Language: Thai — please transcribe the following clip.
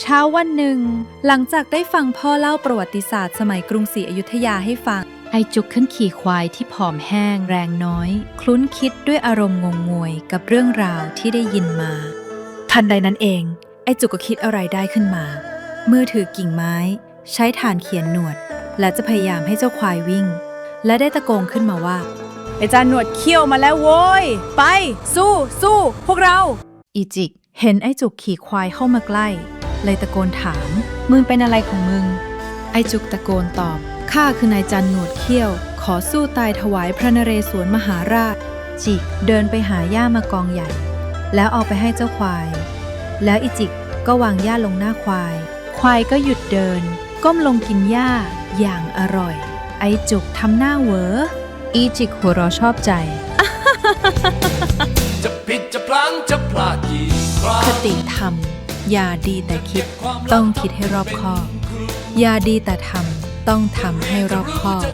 เช้าวันหนึ่ง หลังจากได้ฟังพ่อเล่าประวัติศาสตร์สมัยกรุงศรีอยุธยาให้ฟัง ไอจุกขึ้นขี่ควายที่ผอมแห้งแรงน้อย คลุ้นคิดด้วยอารมณ์งงงวยกับเรื่องราวที่ได้ยินมา ทันใดนั้นเอง ไอจุกก็คิดอะไรได้ขึ้นมาเมื่อถือกิ่งไม้ ใช้ฐานเขียนหนวด และจะพยายามให้เจ้าควายวิ่ง และได้ตะโกนขึ้นมาว่าไอจานหนวดเขี้ยวมาแล้วโว้ยไป สู้สู้พวกเรา อีจิก เห็นไอ้จุกขี่ควายเข้ามาใกล้ เลยตะโกนถาม มึงเป็นอะไรของมึง ไอ้จุกตะโกนตอบ ข้าคือนายจันหนวดเขี้ยว ขอสู้ตายถวายพระนเรศวรมหาราช จิกเดินไปหาหญ้ามากองใหญ่ แล้วเอาไปให้เจ้าควาย แล้วอีจิกก็วางหญ้าลงหน้าควาย ควายก็หยุดเดิน ก้มลงกินหญ้าอย่างอร่อย ไอ้จุกทำหน้าเหวออีจิกหัวเราะชอบใจ จะผิดจะพลั้งจะพลาดกี่ครั้งคติธรรม อย่าดีแต่คิดต้องคิดให้รอบคอบ อย่าดีแต่ทำต้องทำให้รอบคอบ